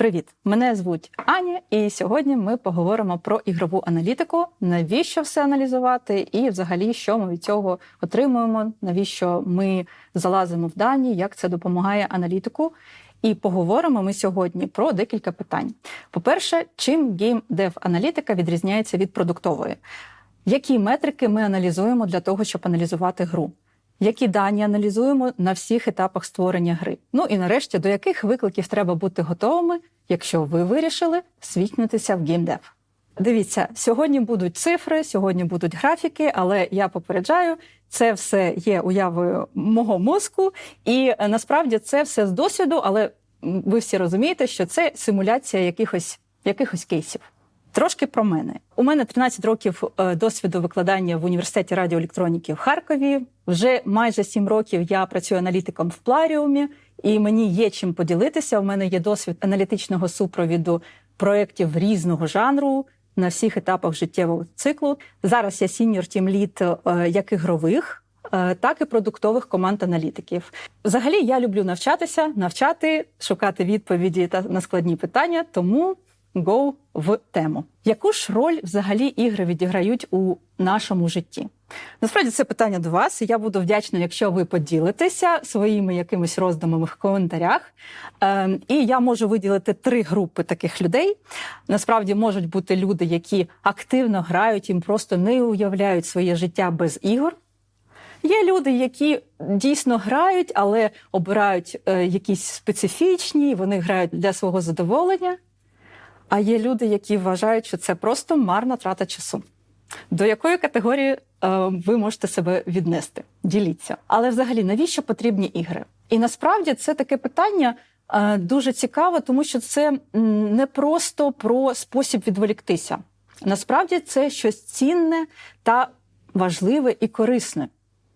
Привіт! Мене звуть Аня, і сьогодні ми поговоримо про ігрову аналітику, навіщо все аналізувати, і взагалі, що ми від цього отримуємо, навіщо ми залазимо в дані, як це допомагає аналітику. І поговоримо ми сьогодні про декілька питань. По-перше, чим геймдев аналітика відрізняється від продуктової? Які метрики ми аналізуємо для того, щоб аналізувати гру? Які дані аналізуємо на всіх етапах створення гри? Ну і нарешті, до яких викликів треба бути готовими, якщо ви вирішили світнутися в геймдев? Дивіться, сьогодні будуть цифри, сьогодні будуть графіки, але я попереджаю, це все є уявою мого мозку, і е, насправді це все з досвіду, але ви всі розумієте, що це симуляція якихось, якихось кейсів. Трошки про мене. У мене 13 років е, досвіду викладання в університеті радіоелектроніки в Харкові. Вже майже 7 років я працюю аналітиком в Пларіумі, і мені є чим поділитися. У мене є досвід аналітичного супровіду проєктів різного жанру на всіх етапах життєвого циклу. Зараз я сіньор тім лід як ігрових. е, Так і продуктових команд аналітиків. Взагалі, я люблю навчатися, навчати, шукати відповіді та на складні питання. Тому go в тему. Яку ж роль взагалі ігри відіграють у нашому житті? Насправді це питання до вас. Я буду вдячна, якщо ви поділитеся своїми якимись роздумами в коментарях. Е, і я можу виділити три групи таких людей. Насправді можуть бути люди, які активно грають, їм просто не уявляють своє життя без ігор. Є люди, які дійсно грають, але обирають е, якісь специфічні, вони грають для свого задоволення. А є люди, які вважають, що це просто марна трата часу. До якої категорії е, ви можете себе віднести? Діліться. Але взагалі, навіщо потрібні ігри? І насправді це таке питання е, дуже цікаве, тому що це не просто про спосіб відволіктися. Насправді це щось цінне та важливе і корисне.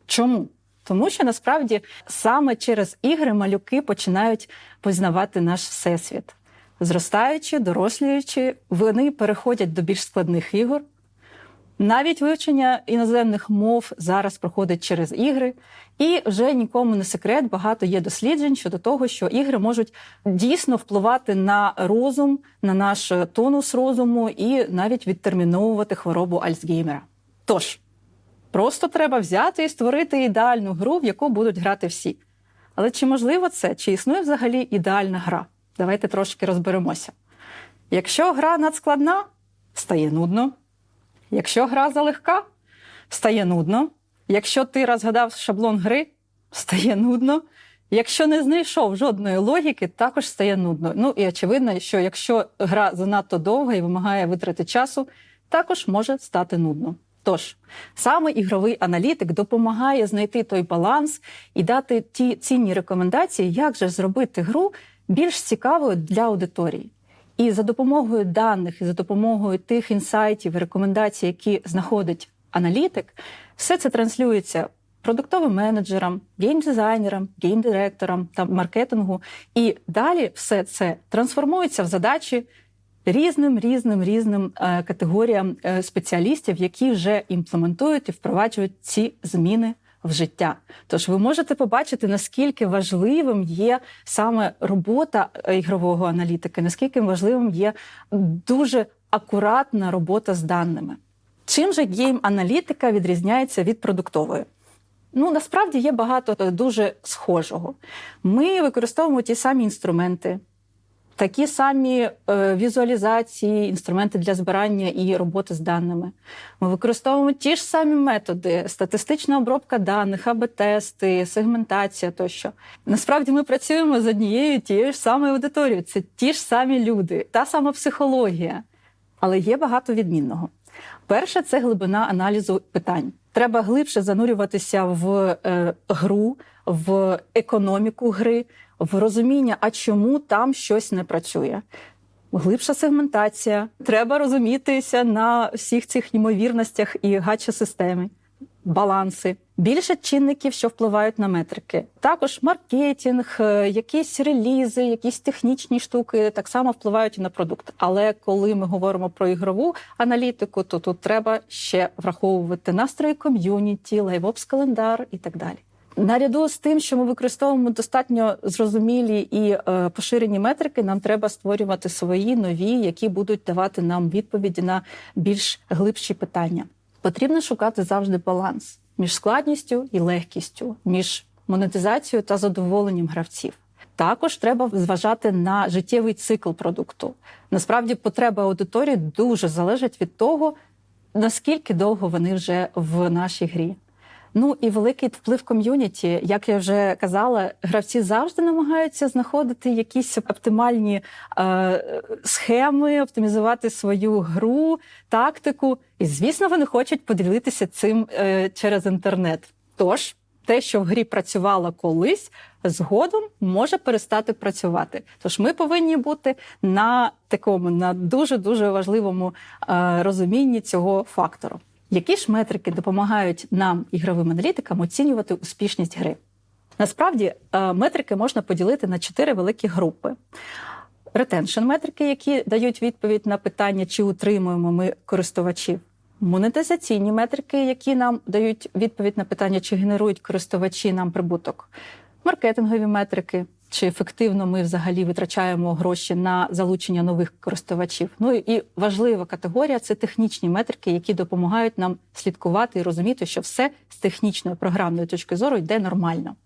Чому? Тому що насправді саме через ігри малюки починають познавати наш всесвіт. Зростаючи, дорослюючи, вони переходять до більш складних ігор. Навіть вивчення іноземних мов зараз проходить через ігри, і вже нікому не секрет, багато є досліджень щодо того, що ігри можуть дійсно впливати на розум, на наш тонус розуму і навіть відтерміновувати хворобу Альцгеймера. Тож, просто треба взяти і створити ідеальну гру, в яку будуть грати всі. Але чи можливо це? Чи існує взагалі ідеальна гра? Давайте трошки розберемося. Якщо гра надскладна, стає нудно. Якщо гра залегка, стає нудно. Якщо ти розгадав шаблон гри, стає нудно. Якщо не знайшов жодної логіки, також стає нудно. Ну і очевидно, що якщо гра занадто довга і вимагає витрати часу, також може стати нудно. Тож саме ігровий аналітик допомагає знайти той баланс і дати ті цінні рекомендації, як же зробити гру більш цікавою для аудиторії. І за допомогою даних, і за допомогою тих інсайтів, і рекомендацій, які знаходить аналітик, все це транслюється продуктовим менеджерам, геймдизайнерам, геймдиректорам та маркетингу. І далі все це трансформується в задачі різним різним різним е, категоріям е, спеціалістів, які вже імплементують і впроваджують ці зміни в життя. Тож ви можете побачити, наскільки важливим є саме робота е, ігрового аналітика, наскільки важливим є дуже акуратна робота з даними. Чим же гейм-аналітика відрізняється від продуктової? Ну, насправді є багато е, дуже схожого. Ми використовуємо ті самі інструменти, такі самі е, візуалізації, інструменти для збирання і роботи з даними. Ми використовуємо ті ж самі методи: статистична обробка даних, АБ-тести, сегментація тощо. Насправді ми працюємо з однією тією ж самою аудиторією. Це ті ж самі люди, та сама психологія. Але є багато відмінного. Перше це глибина аналізу питань. Треба глибше занурюватися в е, гру, в економіку гри, в розуміння, а чому там щось не працює. Глибша сегментація. Треба розумітися на всіх цих ймовірностях і гача системи, баланси. Більше чинників, що впливають на метрики. Також маркетинг, е, якісь релізи, якісь технічні штуки так само впливають і на продукт. Але коли ми говоримо про ігрову аналітику, то тут треба ще враховувати настрої ком'юніті, лайвопс календар і так далі. Наряду з тим, що ми використовуємо достатньо зрозумілі і е, поширені метрики, нам треба створювати свої нові, які будуть давати нам відповіді на більш глибші питання. Потрібно шукати завжди баланс між складністю і легкістю, між монетизацією та задоволенням гравців. Також треба зважати на життєвий цикл продукту. Насправді, потреба аудиторії дуже залежить від того, наскільки довго вони вже в нашій грі. Ну і великий вплив ком'юніті. Як я вже казала, гравці завжди намагаються знаходити якісь оптимальні е, схеми, оптимізувати свою гру, тактику. І, звісно, вони хочуть поділитися цим е, через інтернет. Тож те, що в грі працювало колись, згодом може перестати працювати. Тож ми повинні бути на такому на дуже дуже важливому е, розумінні цього фактору. Які ж метрики допомагають нам, ігровим аналітикам, оцінювати успішність гри? Насправді е, метрики можна поділити на чотири великі групи. Ретеншн метрики, які дають відповідь на питання, чи утримуємо ми користувачів. Монетизаційні метрики, які нам дають відповідь на питання, чи генерують користувачі нам прибуток, маркетингові метрики, чи ефективно ми взагалі витрачаємо гроші на залучення нових користувачів. Ну і важлива категорія це технічні метрики, які допомагають нам слідкувати і розуміти, що все з технічної програмної точки зору йде нормально.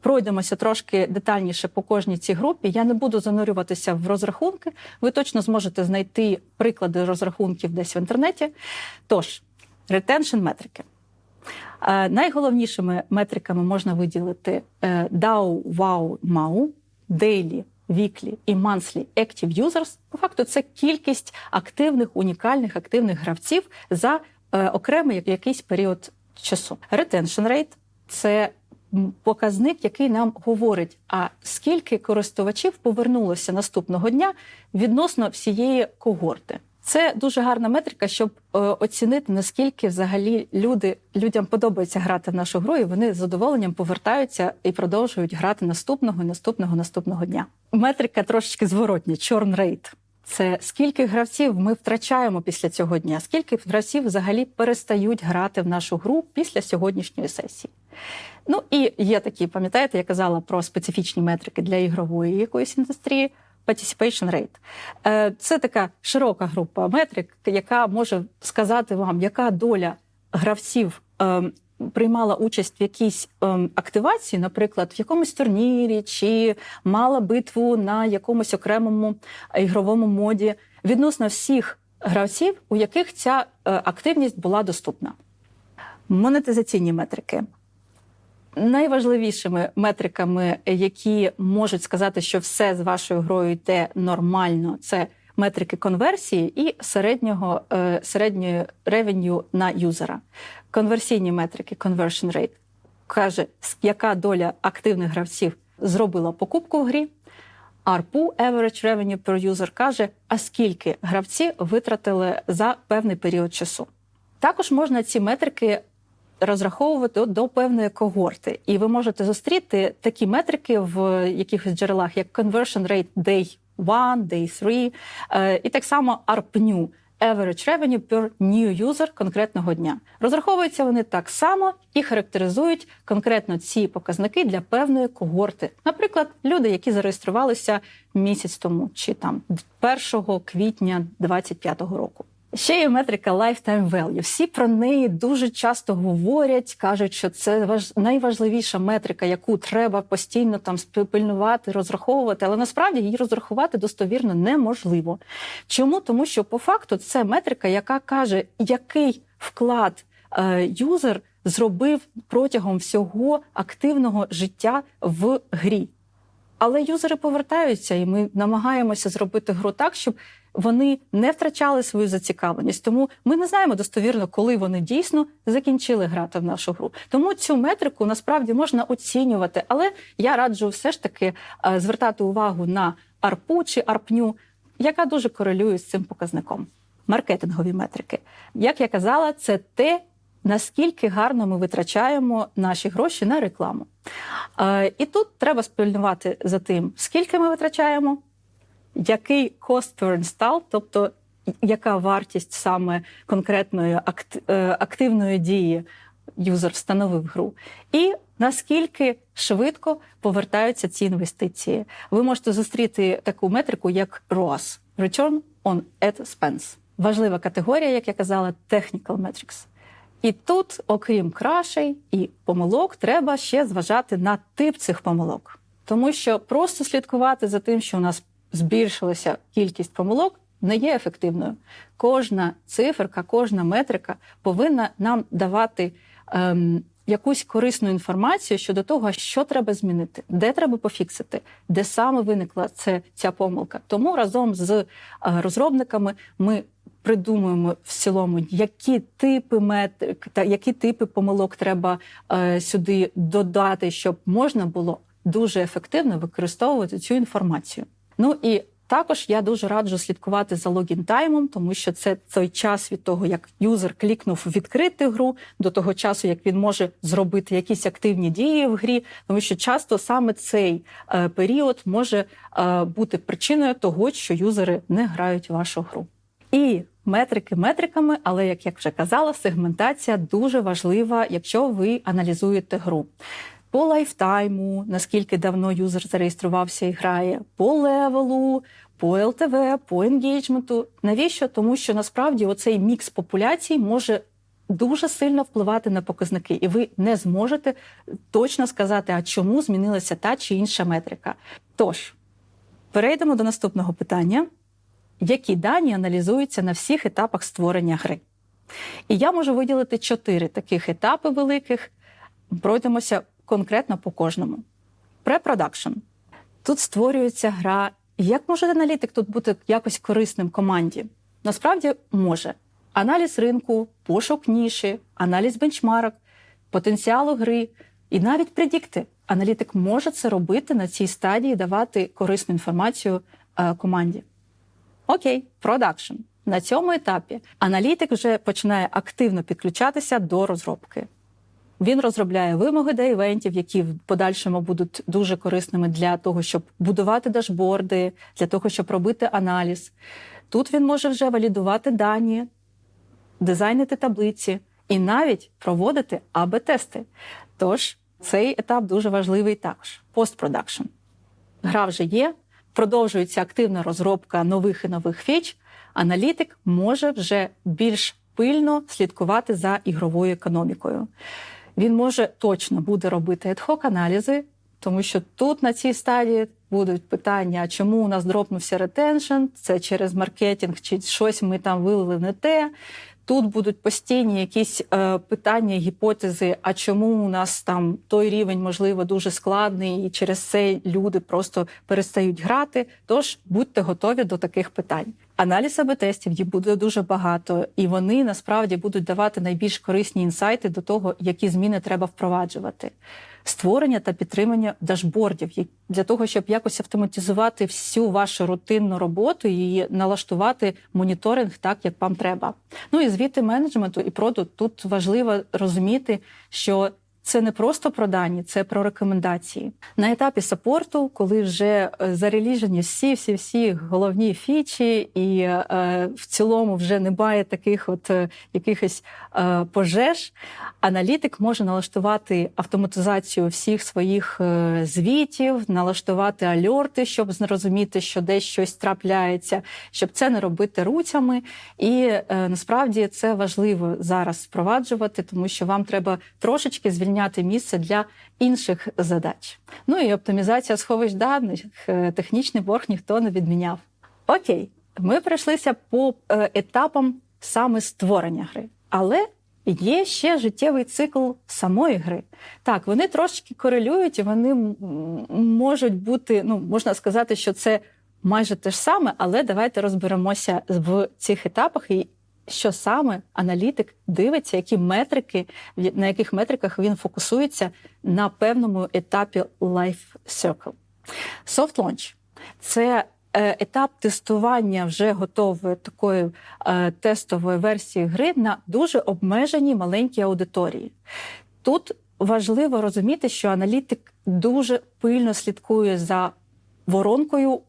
Пройдемося трошки детальніше по кожній цій групі. Я не буду занурюватися в розрахунки. Ви точно зможете знайти приклади розрахунків десь в інтернеті. Тож, ретеншн метрики. Е, найголовнішими метриками можна виділити е, DAO, WOW, MAU, Daily, Weekly і Monthly Active Users. По факту це кількість активних, унікальних активних гравців за е, окремий якийсь період часу. Retention rate – це показник, який нам говорить, а скільки користувачів повернулося наступного дня відносно всієї когорти. Це дуже гарна метрика, щоб е, оцінити наскільки взагалі люди людям подобається грати в нашу гру, і вони з задоволенням повертаються і продовжують грати наступного наступного наступного дня. Метрика трошечки зворотня, churn rate. Це скільки гравців ми втрачаємо після цього дня, скільки гравців взагалі перестають грати в нашу гру після сьогоднішньої сесії. Ну і є такі, пам'ятаєте, я казала про специфічні метрики для ігрової якоїсь індустрії. Participation rate. Е, це така широка група метрик, яка може сказати вам, яка доля гравців ем, приймала участь в якійсь ем, активації, наприклад, в якомусь турнірі, чи мала битву на якомусь окремому ігровому моді відносно всіх гравців, у яких ця е, активність була доступна. Монетизаційні метрики. Найважливішими метриками, які можуть сказати, що все з вашою грою йде нормально, це метрики конверсії і середнього е, середньої ревеню на юзера. Конверсійні метрики, conversion rate, каже, яка доля активних гравців зробила покупку в грі. ARPU, Average Revenue per User, каже, а скільки гравці витратили за певний період часу. Також можна ці метрики розраховувати до певної когорти, і ви можете зустріти такі метрики в якихось джерелах, як conversion rate day 1, day 3, е, і так само ARPNU – Average Revenue per New User конкретного дня. Розраховуються вони так само і характеризують конкретно ці показники для певної когорти. Наприклад, люди, які зареєструвалися місяць тому, чи там 1 квітня 2025 року. Ще є метрика Lifetime Value. Всі про неї дуже часто говорять, кажуть, що це важ... найважливіша метрика, яку треба постійно там спильнувати, розраховувати, але насправді її розрахувати достовірно неможливо. Чому? Тому що по факту це метрика, яка каже, який вклад е, юзер зробив протягом всього активного життя в грі. Але юзери повертаються, і ми намагаємося зробити гру так, щоб вони не втрачали свою зацікавленість. Тому ми не знаємо достовірно, коли вони дійсно закінчили грати в нашу гру. Тому цю метрику насправді можна оцінювати, але я раджу все ж таки е, звертати увагу на арпу чи арпню, яка дуже корелює з цим показником. Маркетингові метрики, як я казала, це те. Наскільки гарно ми витрачаємо наші гроші на рекламу. Е, і тут треба спільнувати за тим, скільки ми витрачаємо, який cost per install, тобто яка вартість саме конкретної е, активної дії юзер встановив гру, і наскільки швидко повертаються ці інвестиції. Ви можете зустріти таку метрику, як ROAS – Return on Ad Spends. Важлива категорія, як я казала, Technical Metrics. І тут, окрім крашей і помилок, треба ще зважати на тип цих помилок. Тому що просто слідкувати за тим, що у нас збільшилася кількість помилок, не є ефективною. Кожна циферка, кожна метрика повинна нам давати ем, якусь корисну інформацію щодо того, що треба змінити, де треба пофіксити, де саме виникла це, ця помилка. Тому разом з е, розробниками ми придумуємо в цілому, які типи метрик та які типи помилок треба е, сюди додати, щоб можна було дуже ефективно використовувати цю інформацію. Ну і також я дуже раджу слідкувати за логін таймом, тому що це той час від того, як юзер клікнув відкрити гру, до того часу, як він може зробити якісь активні дії в грі, тому що часто саме цей е, період може е, бути причиною того, що юзери не грають вашу гру. І метрики метриками, але як я вже казала, сегментація дуже важлива, якщо ви аналізуєте гру. По лайфтайму, наскільки давно юзер зареєструвався і грає, по левелу, по ЛТВ, по енгейджменту. Навіщо? Тому що насправді оцей мікс популяцій може дуже сильно впливати на показники, і ви не зможете точно сказати, а чому змінилася та чи інша метрика. Тож, перейдемо до наступного питання: які дані аналізуються на всіх етапах створення гри? І я можу виділити чотири таких етапи великих. Пройдемося конкретно по кожному. Препродакшн. Тут створюється гра. Як може аналітик тут бути якось корисним команді? Насправді може. Аналіз ринку, пошук ніші, аналіз бенчмарок, потенціалу гри і навіть предікти. Аналітик може це робити на цій стадії, давати корисну інформацію е, команді. Окей, продакшн. На цьому етапі аналітик вже починає активно підключатися до розробки. Він розробляє вимоги до івентів, які в подальшому будуть дуже корисними для того, щоб будувати дашборди, для того, щоб робити аналіз. Тут він може вже валідувати дані, дизайнити таблиці і навіть проводити АБ-тести. Тож цей етап дуже важливий також. Постпродакшн. Гра вже є, продовжується активна розробка нових і нових фіч. Аналітик може вже більш пильно слідкувати за ігровою економікою. Він може точно буде робити ad-hoc аналізи, тому що тут на цій стадії будуть питання, чому у нас дропнувся ретеншн, це через маркетинг, чи щось ми там вилили не те. Тут будуть постійні якісь е, питання, гіпотези, а чому у нас там той рівень, можливо, дуже складний, і через це люди просто перестають грати. Тож будьте готові до таких питань. Аналіз АБ-тестів їх буде дуже багато, і вони насправді будуть давати найбільш корисні інсайти до того, які зміни треба впроваджувати. Створення та підтримання дашбордів для того, щоб якось автоматизувати всю вашу рутинну роботу і налаштувати моніторинг так, як вам треба. Ну і звіти менеджменту і проду тут важливо розуміти, що це не просто про дані, це про рекомендації. На етапі саппорту, коли вже е, зареліжені всі, всі, всі головні фічі, і е, в цілому вже немає таких от е, якихось е, пожеж, аналітик може налаштувати автоматизацію всіх своїх е, звітів, налаштувати альорти, щоб зрозуміти, що десь щось трапляється, щоб це не робити руцями. І е, насправді це важливо зараз впроваджувати, тому що вам треба трошечки звільняти звільняти місце для інших задач. Ну і оптимізація сховищ даних, е, технічний борг ніхто не відміняв. Окей, ми пройшлися по е, етапам саме створення гри, але є ще життєвий цикл самої гри. Так, вони трошки корелюють і вони можуть бути, ну можна сказати, що це майже те ж саме, але давайте розберемося в цих етапах і що саме аналітик дивиться, які метрики, на яких метриках він фокусується на певному етапі Life Circle. Soft Launch – це е, етап тестування вже готової такої е, тестової версії гри на дуже обмеженій маленькій аудиторії. Тут важливо розуміти, що аналітик дуже пильно слідкує за воронкою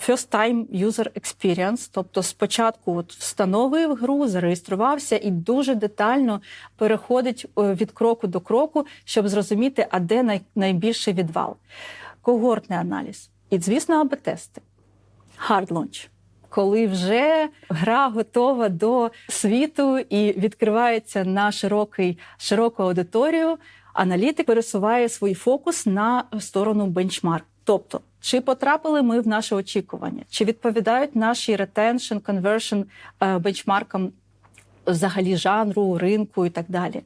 First time user experience, тобто спочатку от встановив гру, зареєструвався і дуже детально переходить е, від кроку до кроку, щоб зрозуміти, а де най- найбільший відвал. Когортний аналіз. І, звісно, АБ-тести. Hard launch. Коли вже гра готова до світу і відкривається на широкий, широку аудиторію, аналітик пересуває свій фокус на сторону бенчмарк. Тобто, чи потрапили ми в наше очікування, чи відповідають наші conversion е, бенчмаркам взагалі жанру, ринку і так далі.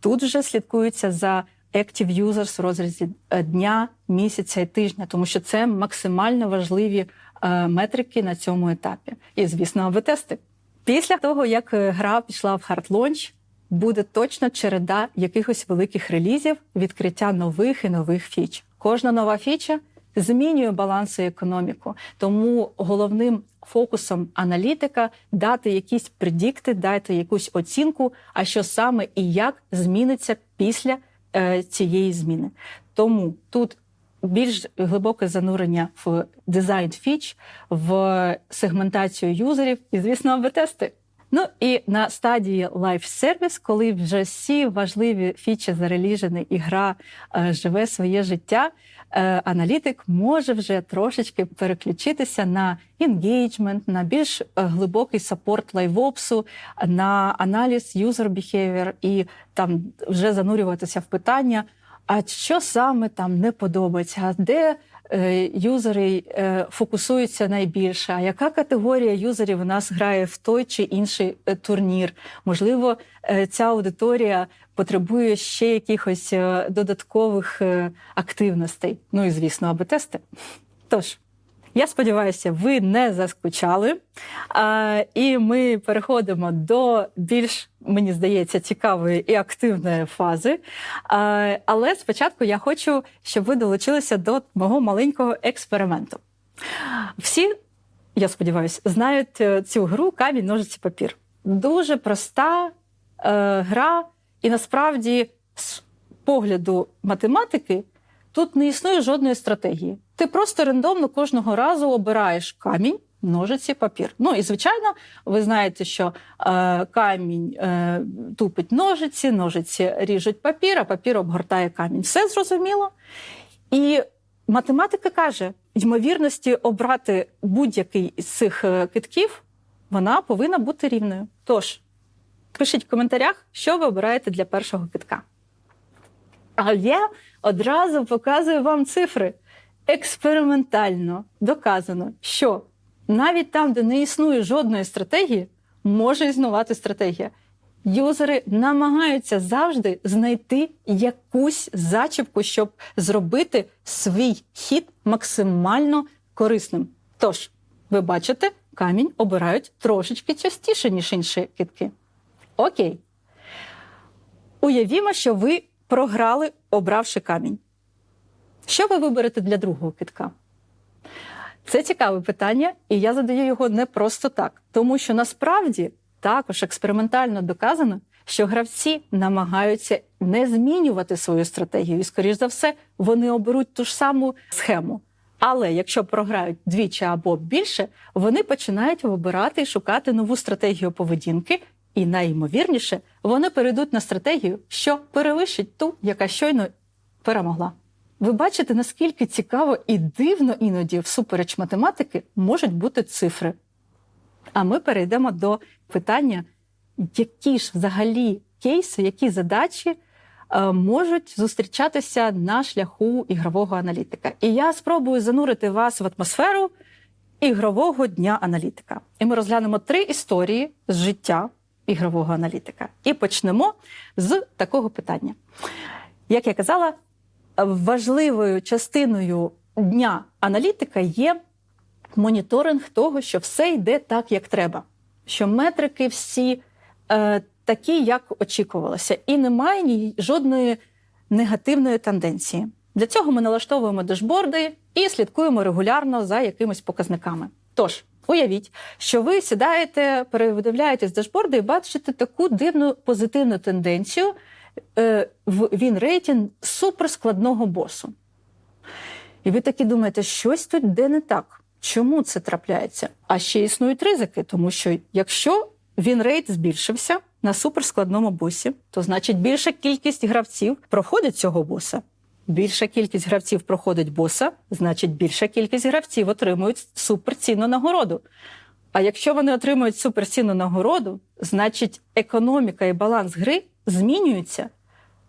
Тут вже слідкується за active users в розрізі е, дня, місяця і тижня, тому що це максимально важливі е, метрики на цьому етапі. І, звісно, АБ-тести. Після того, як е, гра пішла в хард-лонч, буде точно череда якихось великих релізів, відкриття нових і нових фіч. Кожна нова фіча змінює баланс і економіку. Тому головним фокусом аналітика дати якісь предікти, дати якусь оцінку, а що саме і як зміниться після е, цієї зміни. Тому тут більш глибоке занурення в дизайн фіч, в сегментацію юзерів і, звісно, АБ-тести. Ну і на стадії Service, коли вже всі важливі фічі зареліжені і гра е, живе своє життя, е, аналітик може вже трошечки переключитися на engagement, на більш е, глибокий саппорт лайвопсу, на аналіз user behavior і там вже занурюватися в питання. А що саме там не подобається? Де юзери е, фокусуються найбільше? А яка категорія юзерів у нас грає в той чи інший е, турнір? Можливо, е, ця аудиторія потребує ще якихось е, додаткових е, активностей. Ну і звісно, аби тести. Тож. Я сподіваюся, ви не заскучали. І ми переходимо до більш, мені здається, цікавої і активної фази. Але спочатку я хочу, щоб ви долучилися до мого маленького експерименту. Всі, я сподіваюся, знають е, цю гру камінь, ножиці, папір. Дуже проста е, гра, і насправді, з погляду математики, тут не існує жодної стратегії. Ти просто рандомно кожного разу обираєш камінь, ножиці, папір. Ну і звичайно, ви знаєте, що е, камінь е, тупить ножиці, ножиці ріжуть папір, а папір обгортає камінь. Все зрозуміло. І математика каже: ймовірності обрати будь-який з цих е, китків, вона повинна бути рівною. Тож, пишіть в коментарях, що ви обираєте для першого китка. А я одразу показую вам цифри. Експериментально доказано, що навіть там, де не існує жодної стратегії, може існувати стратегія. Юзери намагаються завжди знайти якусь зачіпку, щоб зробити свій хід максимально корисним. Тож, ви бачите, камінь обирають трошечки частіше, ніж інші китки. Окей. Уявімо, що ви програли, обравши камінь. Що ви виберете для другого китка? Це цікаве питання, і я задаю його не просто так, тому що насправді також експериментально доказано, що гравці намагаються не змінювати свою стратегію, і, скоріш за все, вони оберуть ту ж саму схему. Але якщо програють двічі або більше, вони починають вибирати і шукати нову стратегію поведінки, і найімовірніше вони перейдуть на стратегію, що перевищить ту, яка щойно перемогла. Ви бачите, наскільки цікаво і дивно іноді, всупереч математики, можуть бути цифри. А ми перейдемо до питання, які ж взагалі кейси, які задачі е, можуть зустрічатися на шляху ігрового аналітика. І я спробую занурити вас в атмосферу ігрового дня аналітика. І ми розглянемо три історії з життя ігрового аналітика. І почнемо з такого питання. Як я казала, важливою частиною дня аналітика є моніторинг того, що все йде так, як треба, що метрики всі е, такі, як очікувалося, і немає ні жодної негативної тенденції. Для цього ми налаштовуємо дашборди і слідкуємо регулярно за якимись показниками. Тож, уявіть, що ви сідаєте, передивляєтесь дашборди і бачите таку дивну позитивну тенденцію е, в він рейтинг суперскладного босу. І ви такі думаєте, щось тут де не так. Чому це трапляється? А ще існують ризики, тому що якщо він рейд збільшився на суперскладному босі, то значить більша кількість гравців проходить цього боса. Більша кількість гравців проходить боса, значить більша кількість гравців отримують суперцінну нагороду. А якщо вони отримують суперцінну нагороду, значить економіка і баланс гри змінюються.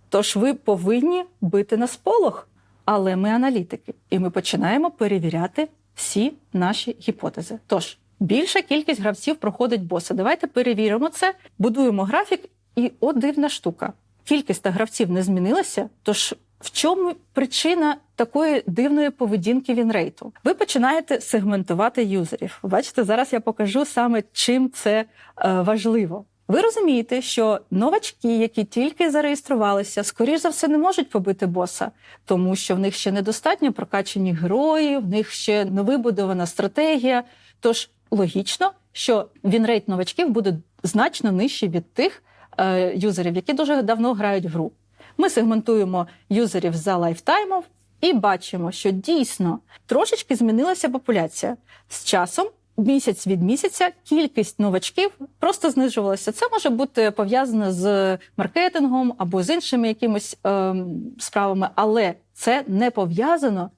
Тож ви повинні бити на сполох. Але ми аналітики, і ми починаємо перевіряти всі наші гіпотези. Тож більша кількість гравців проходить боса. Давайте перевіримо це, будуємо графік, і от дивна штука. Кількість та гравців не змінилася. Тож в чому причина такої дивної поведінки вінрейту? Ви починаєте сегментувати юзерів. Бачите, зараз я покажу саме чим це е, важливо. Ви розумієте, що новачки, які тільки зареєструвалися, скоріш за все не можуть побити боса, тому що в них ще недостатньо прокачані герої, в них ще не вибудована стратегія. Тож логічно, що вінрейт новачків буде значно нижчий від тих е, юзерів, які дуже давно грають в гру. Ми сегментуємо юзерів за лайфтаймом і бачимо, що дійсно трошечки змінилася популяція з часом місяць від місяця кількість новачків просто знижувалася. Це може бути пов'язано з маркетингом або з іншими якимись е, справами, але це не пов'язано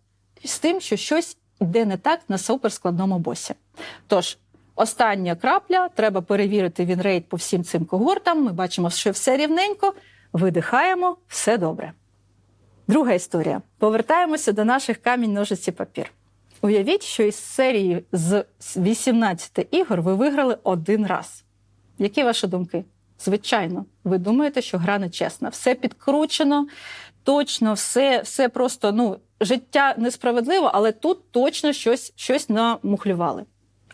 з тим, що щось йде не так на суперскладному босі. Тож. Остання крапля, треба перевірити вінрейт по всім цим когортам. Ми бачимо, що все рівненько, видихаємо, все добре. Друга історія. Повертаємося до наших камінь, ножиці, папір. Уявіть, що із серії з 18 ігор ви виграли один раз. Які ваші думки? Звичайно, ви думаєте, що гра нечесна. Все підкручено, точно, все все просто ну, життя несправедливо, але тут точно щось щось намухлювали.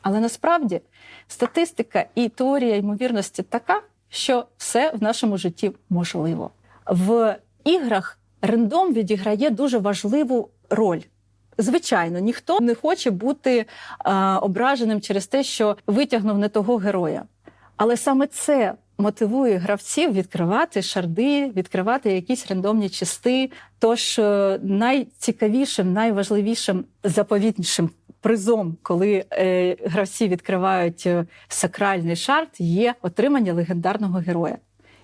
Але насправді статистика і теорія ймовірності така, що все в нашому житті можливо. В іграх рендом відіграє дуже важливу роль. Звичайно, ніхто не хоче бути а, ображеним через те, що витягнув не того героя. Але саме це мотивує гравців відкривати шарди, відкривати якісь рандомні части. Тож е, найцікавішим, найважливішим заповітнішим призом, коли е, гравці відкривають е, сакральний шард, є отримання легендарного героя.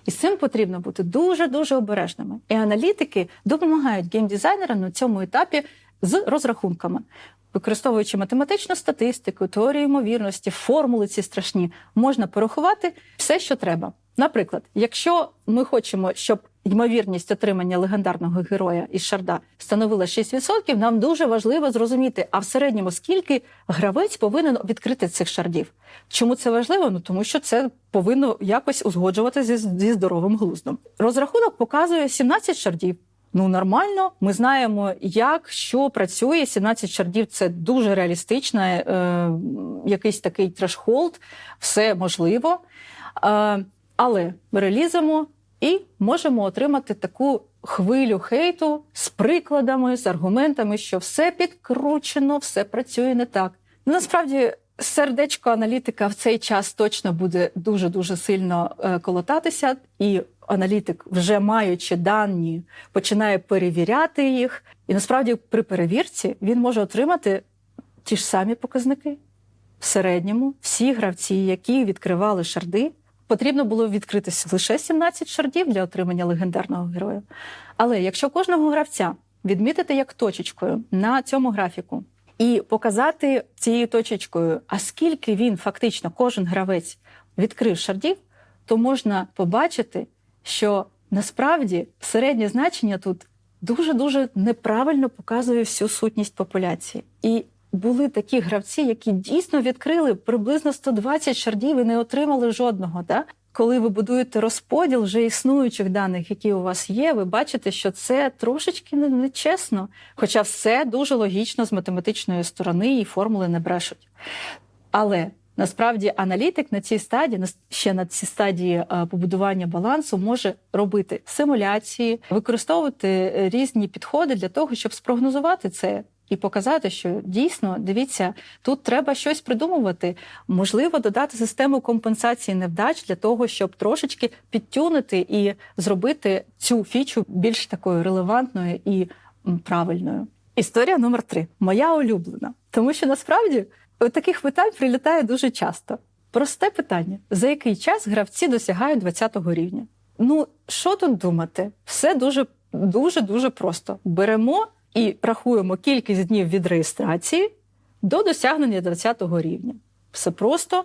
І з цим потрібно бути дуже дуже обережними. І аналітики допомагають геймдизайнерам на цьому етапі з розрахунками. Використовуючи математичну статистику, теорію ймовірності, формули ці страшні, можна порахувати все, що треба. Наприклад, якщо ми хочемо, щоб ймовірність отримання легендарного героя із шарда становила 6%, нам дуже важливо зрозуміти, а в середньому скільки гравець повинен відкрити цих шардів. Чому це важливо? Ну тому що це повинно якось узгоджуватися зі, здоровим глуздом. Розрахунок показує 17 шардів. Ну, нормально, ми знаємо, як що працює. 17 шардів це дуже реалістично, е, якийсь такий трешхолд, все можливо. Е, але релізимо і можемо отримати таку хвилю хейту з прикладами, з аргументами, що все підкручено, все працює не так. Насправді. Сердечко аналітика в цей час точно буде дуже дуже сильно е, колотатися, і аналітик, вже маючи дані, починає перевіряти їх. І насправді при перевірці він може отримати ті ж самі показники. В середньому всі гравці, які відкривали шарди, потрібно було відкритися лише 17 шардів для отримання легендарного героя. Але якщо кожного гравця відмітити як точечкою на цьому графіку і показати цією точечкою, а скільки він фактично кожен гравець відкрив шардів, то можна побачити, що насправді середнє значення тут дуже дуже неправильно показує всю сутність популяції. І були такі гравці, які дійсно відкрили приблизно 120 шардів і не отримали жодного. Да? Коли ви будуєте розподіл вже існуючих даних, які у вас є, ви бачите, що це трошечки нечесно. Хоча все дуже логічно з математичної сторони і формули не брешуть. Але насправді аналітик на цій стадії, ще на цій стадії е, побудування балансу, може робити симуляції, використовувати е, різні підходи для того, щоб спрогнозувати це і показати, що дійсно дивіться, тут треба щось придумувати. Можливо, додати систему компенсації невдач для того, щоб трошечки підтюнити і зробити цю фічу більш такою релевантною і правильною. Історія номер три. Моя улюблена. Тому що насправді таких питань прилітає дуже часто. Просте питання: за який час гравці досягають 20-го рівня? Ну, що тут думати? Все дуже дуже дуже просто. Беремо і рахуємо кількість днів від реєстрації до досягнення 20-го рівня. Все просто.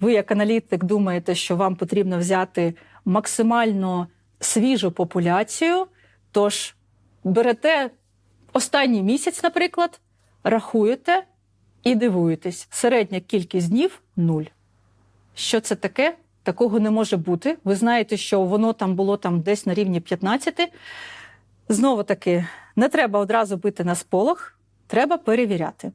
Ви, як аналітик, думаєте, що вам потрібно взяти максимально свіжу популяцію. Тож берете останній місяць, наприклад, рахуєте і дивуєтесь. Середня кількість днів нуль. Що це таке? Такого не може бути. Ви знаєте, що воно там було там десь на рівні 15. Знову таки, не треба одразу бити на сполох, треба перевіряти.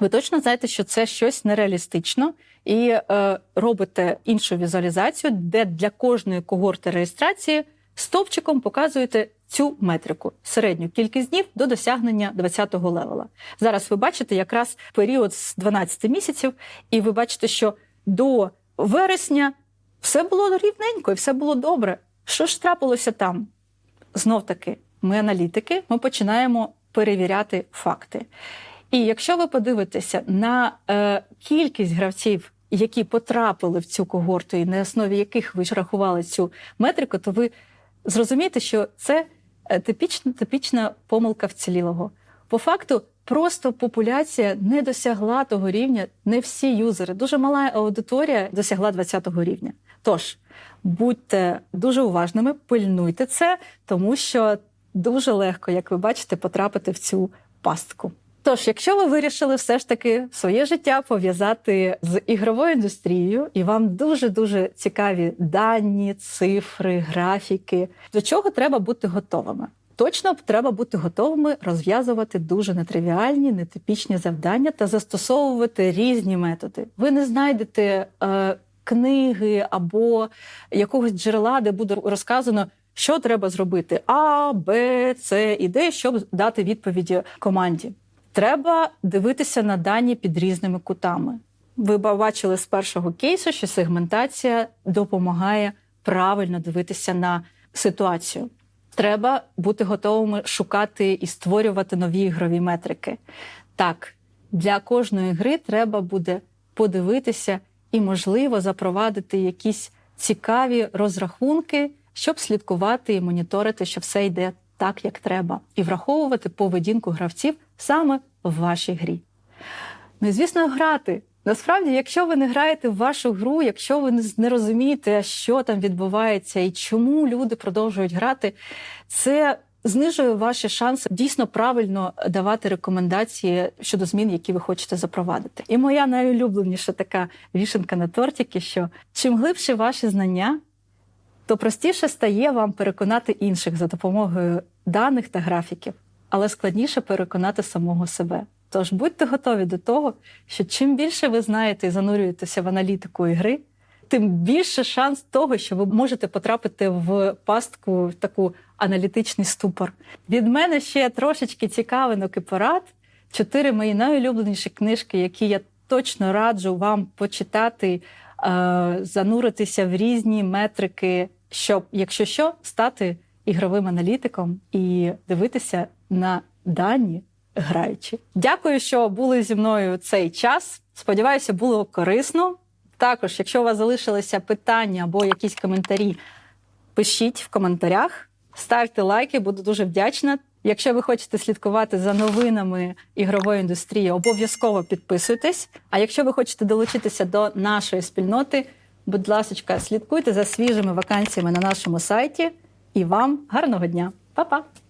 Ви точно знаєте, що це щось нереалістично, і е, робите іншу візуалізацію, де для кожної когорти реєстрації стовпчиком показуєте цю метрику середню кількість днів до досягнення 20-го левела. Зараз ви бачите якраз період з 12 місяців, і ви бачите, що до вересня все було рівненько і все було добре. Що ж трапилося там? Знов таки, ми аналітики, ми починаємо перевіряти факти. І якщо ви подивитеся на е, кількість гравців, які потрапили в цю когорту, і на основі яких ви ж рахували цю метрику, то ви зрозумієте, що це типічна, типічна помилка вцілілого. По факту, просто популяція не досягла того рівня, не всі юзери. Дуже мала аудиторія досягла 20-го рівня. Тож будьте дуже уважними, пильнуйте це, тому що дуже легко, як ви бачите, потрапити в цю пастку. Тож, якщо ви вирішили все ж таки своє життя пов'язати з ігровою індустрією, і вам дуже дуже цікаві дані, цифри, графіки, до чого треба бути готовими? Точно треба бути готовими розв'язувати дуже нетривіальні, нетипічні завдання та застосовувати різні методи. Ви не знайдете е, книги або якогось джерела, де буде розказано. Що треба зробити А, Б, С і Д, щоб дати відповіді команді. Треба дивитися на дані під різними кутами. Ви бачили з першого кейсу, що сегментація допомагає правильно дивитися на ситуацію. Треба бути готовими шукати і створювати нові ігрові метрики. Так, для кожної гри треба буде подивитися і, можливо, запровадити якісь цікаві розрахунки, щоб слідкувати і моніторити, що все йде так, як треба, і враховувати поведінку гравців саме в вашій грі. Ну і звісно, грати. Насправді, якщо ви не граєте в вашу гру, якщо ви не розумієте, що там відбувається і чому люди продовжують грати, це знижує ваші шанси дійсно правильно давати рекомендації щодо змін, які ви хочете запровадити. І моя найулюбленіша така вішенка на тортики, що чим глибше ваші знання, то простіше стає вам переконати інших за допомогою даних та графіків, але складніше переконати самого себе. Тож будьте готові до того, що чим більше ви знаєте і занурюєтеся в аналітику ігри, тим більше шанс того, що ви можете потрапити в пастку в таку аналітичний ступор. Від мене ще трошечки цікавинок і порад. Чотири мої найулюбленіші книжки, які я точно раджу вам почитати, зануритися в різні метрики, щоб, якщо що, стати ігровим аналітиком і дивитися на дані граючи. Дякую, що були зі мною цей час. Сподіваюся, було корисно. Також, якщо у вас залишилися питання або якісь коментарі, пишіть в коментарях, ставте лайки, буду дуже вдячна. Якщо ви хочете слідкувати за новинами ігрової індустрії, обов'язково підписуйтесь. А якщо ви хочете долучитися до нашої спільноти, будь ласка, слідкуйте за свіжими вакансіями на нашому сайті. І вам гарного дня, Па-па!